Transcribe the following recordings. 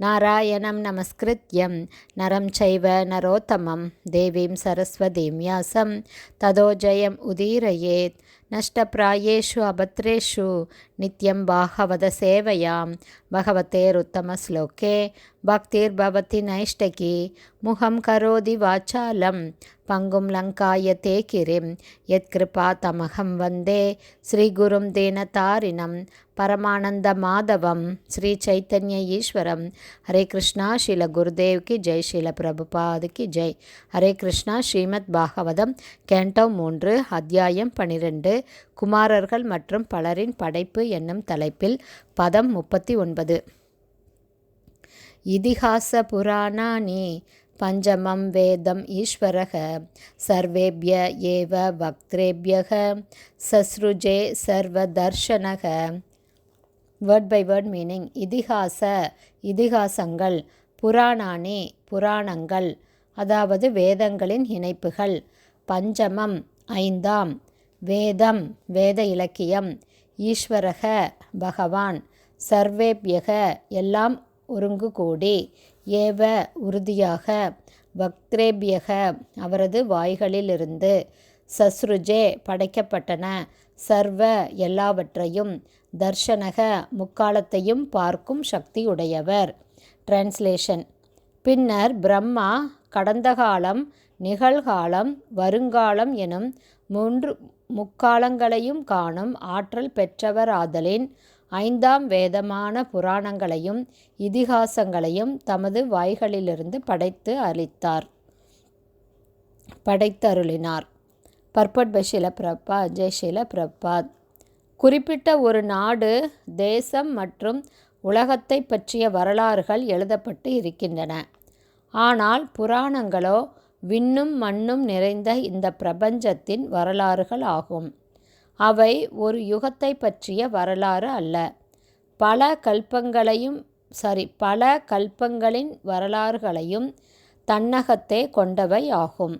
नारायणं नमस्कृत्यं नरं चैव नरोत्तमं देवीं सरस्वतीं व्यासं ततो जयम् उदीरयेत् नष्टप्रायेषु अभद्रेषु नित्यं बाहवदसेवयां भगवतेरुत्तमश्लोके भक्तिर्भवति नैष्टकी मुहं करोति वाचालं पङ्गुं लङ्कायते किरिं यत्कृपातमहं वन्दे श्रीगुरुं दीनतारिणं பரமானந்த மாதவம் ஸ்ரீ சைத்தன்ய ஈஸ்வரம். ஹரே கிருஷ்ணா ஸ்ரீல குருதேவ்கி ஜெய் ஷீல பிரபுபாது ஜெய். ஹரே கிருஷ்ணா ஸ்ரீமத் பாகவதம் கேண்டோ மூன்று அத்தியாயம் பனிரெண்டு. குமாரர்கள் மற்றும் பலரின் படைப்பு என்னும் தலைப்பில் பதம் முப்பத்தி ஒன்பது இதிகாச புராணானி பஞ்சமம் வேதம் ஈஸ்வரக சர்வேபிய ஏவ பக்திரேபியக சஸ்ருஜே சர்வதர்ஷனக. வேர்ட் பை வேர்ட் மீனிங் இதிகாச இதிகாசங்கள் புராணானி புராணங்கள் அதாவது வேதங்களின் இணைப்புகள். பஞ்சமம் ஐந்தாம். வேதம் வேத இலக்கியம். ஈஸ்வரக பகவான். சர்வேபியக எல்லாம் ஒருங்கு கூடி ஏவ உறுதியாக. பக்திரேபியக அவரது வாய்களிலிருந்து. சஸ்ருஜே படைக்கப்பட்டன. சர்வ எல்லாவற்றையும் தர்ஷனக முக்காலத்தையும் பார்க்கும் சக்தியுடையவர். டிரான்ஸ்லேஷன் பின்னர் பிரம்மா கடந்த காலம் நிகழ்காலம் வருங்காலம் எனும் மூன்று முக்காலங்களையும் காணும் ஆற்றல் பெற்றவராதலின் ஐந்தாம் வேதமான புராணங்களையும் இதிகாசங்களையும் தமது வாய்களிலிருந்து படைத்து அளித்தார். படைத்தருளினார். பர்பட் பஷில பிரபா ஜெய்ஷில பிரபாத் குறிப்பிட்ட ஒரு நாடு தேசம் மற்றும் உலகத்தை பற்றிய வரலாறுகள் எழுதப்பட்டு இருக்கின்றன. ஆனால் புராணங்களோ விண்ணும் மண்ணும் நிறைந்த இந்த பிரபஞ்சத்தின் வரலாறுகள் ஆகும். அவை ஒரு யுகத்தை பற்றிய வரலாறு அல்ல. பல கல்பங்களையும் சாரி பல கல்பங்களின் வரலாறுகளையும் தன்னகத்தே கொண்டவை ஆகும்.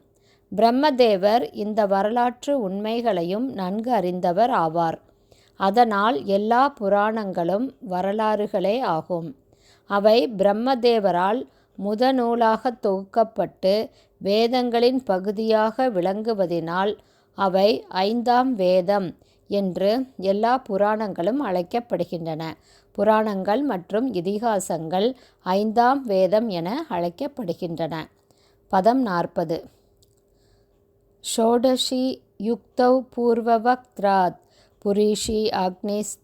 பிரம்மதேவர் இந்த வரலாற்று உண்மைகளையும் நன்கு அறிந்தவர் ஆவார். அதனால் எல்லா புராணங்களும் வரலாறுகளே ஆகும். அவை பிரம்மதேவரால் முதநூலாக தொகுக்கப்பட்டு வேதங்களின் பகுதியாக விளங்குவதினால் அவை ஐந்தாம் வேதம் என்று எல்லா புராணங்களும் அழைக்கப்படுகின்றன. புராணங்கள் மற்றும் இதிகாசங்கள் ஐந்தாம் வேதம் என அழைக்கப்படுகின்றன. பதம் நாற்பது. ஷோடஷி யுக்தௌ பூர்வவக்த்ராத் புரீஷி அக்னிஸ்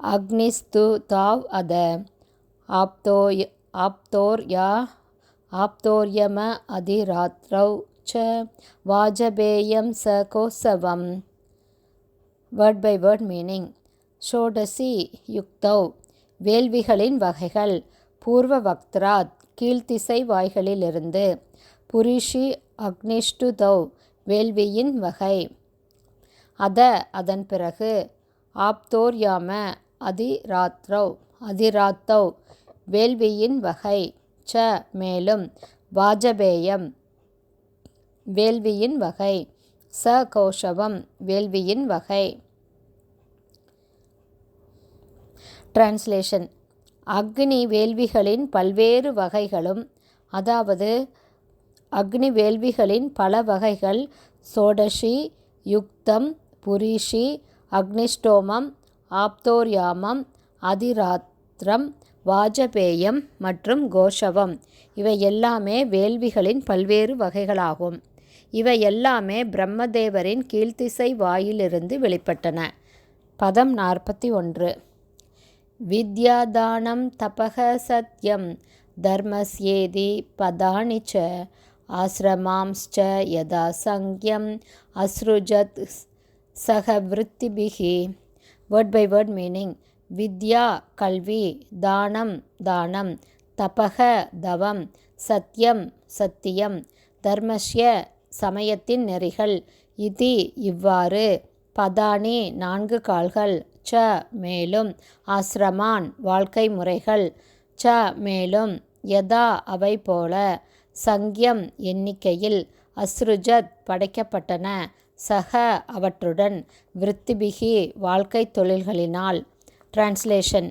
அக்னிஸ்து தாவ் அத ஆப்தோய் ஆப்தோர்யா ஆப்தோர்யம அதிராத்ரௌ ச வாஜபேயம் ச கோசவம் வேர்ட் பை வேர்ட் மீனிங் ஷோடசி யுக்தௌ வேள்விகளின் வகைகள் பூர்வ வக்த்ராத் கீழ்த்திசை வாய்களிலிருந்து புரிஷி அக்னிஷ்டுதௌ வேள்வியின் வகை. அத அதன் பிறகு ஆப்தோர்யாம அதிராத்ரௌ அதிராத்தௌ வேள்வியின் வகை. ச மேலும் வாஜபேயம் வேள்வியின் வகை. ச கௌஷவம் வேள்வியின் வகை. டிரான்ஸ்லேஷன் அக்னி வேள்விகளின் பல்வேறு வகைகளும் அதாவது அக்னி வேள்விகளின் பல வகைகள். சோடஷி யுக்தம் புரிஷி அக்னிஷ்டோமம் ஆப்தோர்யாமம் அதிராத்திரம் வாஜபேயம் மற்றும் கோஷவம். இவை எல்லாமே வேள்விகளின் பல்வேறு வகைகளாகும். இவை எல்லாமே பிரம்மதேவரின் கீழ்த்திசை வாயிலிருந்து வெளிப்பட்டன. பதம் நாற்பத்தி ஒன்று. வித்யாதானம் தபக சத்யம் தர்மஸ்யேதி பதானி ச ஆசிரமாம்ச்ச யதா சங்கியம். அஸ்ருஜத் சக விருத்திபிகி. வேர்ட் பை வேர்ட் மீனிங் வித்யா கல்வி தானம் தானம். தபக தவம் சத்தியம் சத்தியம். தர்மஸ்ய சமயத்தின் நெறிகள். இதி இவ்வாறு. பதானி நான்கு கால்கள். ச மேலும். ஆசிரமான் வாழ்க்கை முறைகள். ச மேலும். யதா அவை போல. சங்கியம் எண்ணிக்கையில் அஸ்ருஜத் படைக்கப்பட்டன. சக அவற்றுடன் விருத்திபிகி வாழ்க்கை தொழில்களினால். டிரான்ஸ்லேஷன்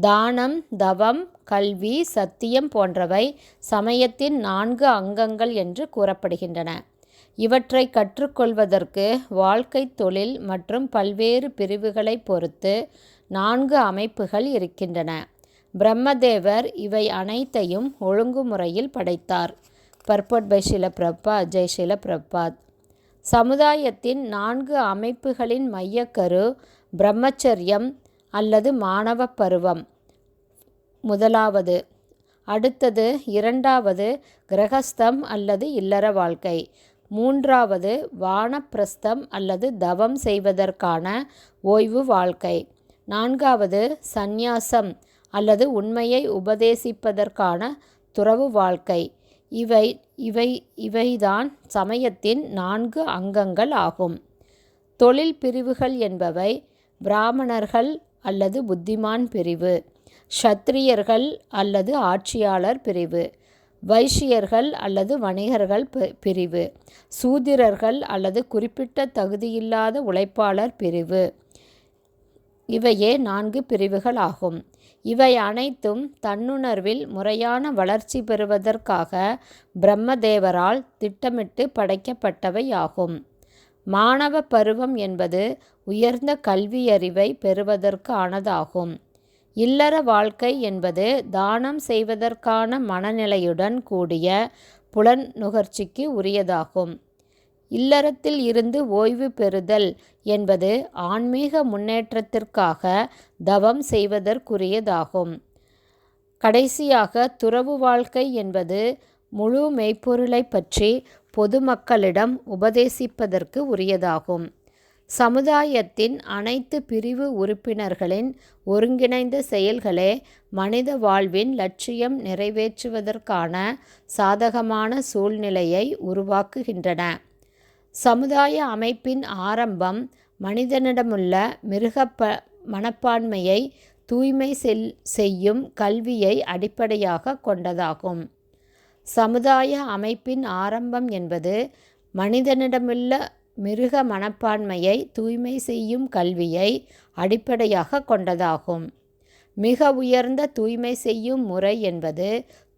தானம் தவம் கல்வி சத்தியம் போன்றவை சமயத்தின் நான்கு அங்கங்கள் என்று கூறப்படுகின்றன. இவற்றை கற்றுக்கொள்வதற்கு வாழ்க்கை தொழில் மற்றும் பல்வேறு பிரிவுகளை பொறுத்து நான்கு அமைப்புகள் இருக்கின்றன. பிரம்மதேவர் இவை அனைத்தையும் ஒழுங்குமுறையில் படைத்தார். பர்பட் பை ஷில பிரபாத் ஜெய் ஷில பிரபாத். சமுதாயத்தின் நான்கு அமைப்புகளின் மையக்கரு பிரம்மச்சரியம் அல்லது மாணவ பருவம். முதலாவது. அடுத்தது இரண்டாவது கிரகஸ்தம் அல்லது இல்லற வாழ்க்கை. மூன்றாவது வானப்பிரஸ்தம் அல்லது தவம் செய்வதற்கான ஓய்வு வாழ்க்கை. நான்காவது சந்நியாசம் அல்லது உண்மையை உபதேசிப்பதற்கான துறவு வாழ்க்கை. இவை இவை இவைதான் சமயத்தின் நான்கு அங்கங்கள் ஆகும். தொழில் பிரிவுகள் என்பவை பிராமணர்கள் அல்லது புத்திமான் பிரிவு ஷத்திரியர்கள் அல்லது ஆட்சியாளர் பிரிவு வைஷ்யர்கள் அல்லது வணிகர்கள் பிரிவு சூதிரர்கள் அல்லது குறிப்பிட்ட தகுதியில்லாத உழைப்பாளர் பிரிவு. இவையே நான்கு பிரிவுகள் ஆகும். இவை அனைத்தும் தன்னுணர்வில் முறையான வளர்ச்சி பெறுவதற்காக பிரம்மதேவரால் திட்டமிட்டு படைக்கப்பட்டவை ஆகும் மாணவ பருவம் என்பது உயர்ந்த கல்வியறிவை பெறுவதற்கு ஆனதாகும். இல்லற வாழ்க்கை என்பது தானம் செய்வதற்கான மனநிலையுடன் கூடிய புலன் நுகர்ச்சிக்கு உரியதாகும். இல்லறத்தில் இருந்து ஓய்வு பெறுதல் என்பது ஆன்மீக முன்னேற்றத்திற்காக தவம் செய்வதற்குரியதாகும். கடைசியாக துறவு வாழ்க்கை என்பது முழு மெய்ப்பொருளை பற்றி பொதுமக்களிடம் உபதேசிப்பதற்கு உரியதாகும். சமுதாயத்தின் அனைத்து பிரிவு உறுப்பினர்களின் ஒருங்கிணைந்த செயல்களே மனித வாழ்வின் லட்சியம் நிறைவேற்றுவதற்கான சாதகமான சூழ்நிலையை உருவாக்குகின்றன. சமுதாய அமைப்பின் ஆரம்பம் மனிதனிடமுள்ள மிருகப்ப மனப்பான்மையை தூய்மை செல் செய்யும் கல்வியை அடிப்படையாக கொண்டதாகும். சமுதாய அமைப்பின் ஆரம்பம் என்பது மனிதனிடமுள்ள மிருக மனப்பான்மையை தூய்மை செய்யும் கல்வியை அடிப்படையாக கொண்டதாகும். மிக உயர்ந்த தூய்மை செய்யும் முறை என்பது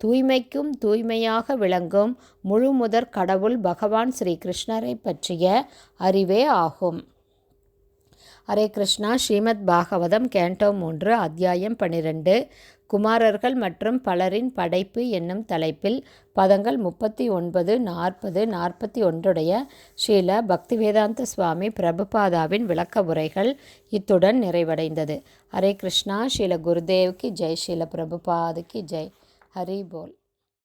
தூய்மைக்கும் தூய்மையாக விளங்கும் முழுமுதற் கடவுள் பகவான் ஸ்ரீ கிருஷ்ணரை பற்றிய அறிவே ஆகும். ஹரே கிருஷ்ணா. ஸ்ரீமத் பாகவதம் கேண்டோ மூன்று அத்தியாயம் பனிரெண்டு. குமாரர்கள் மற்றும் பலரின் படைப்பு என்னும் தலைப்பில் பதங்கள் முப்பத்தி ஒன்பது நாற்பது நாற்பத்தி ஒன்றுடைய ஸ்ரீல பக்திவேதாந்த சுவாமி பிரபுபாதாவின் விளக்க உரைகள் இத்துடன் நிறைவடைந்தது. ஹரே கிருஷ்ணா. ஸ்ரீல குருதேவ்க்கு ஜெய். ஸ்ரீல பிரபுபாதுக்கு ஜெய். ஹரி போல்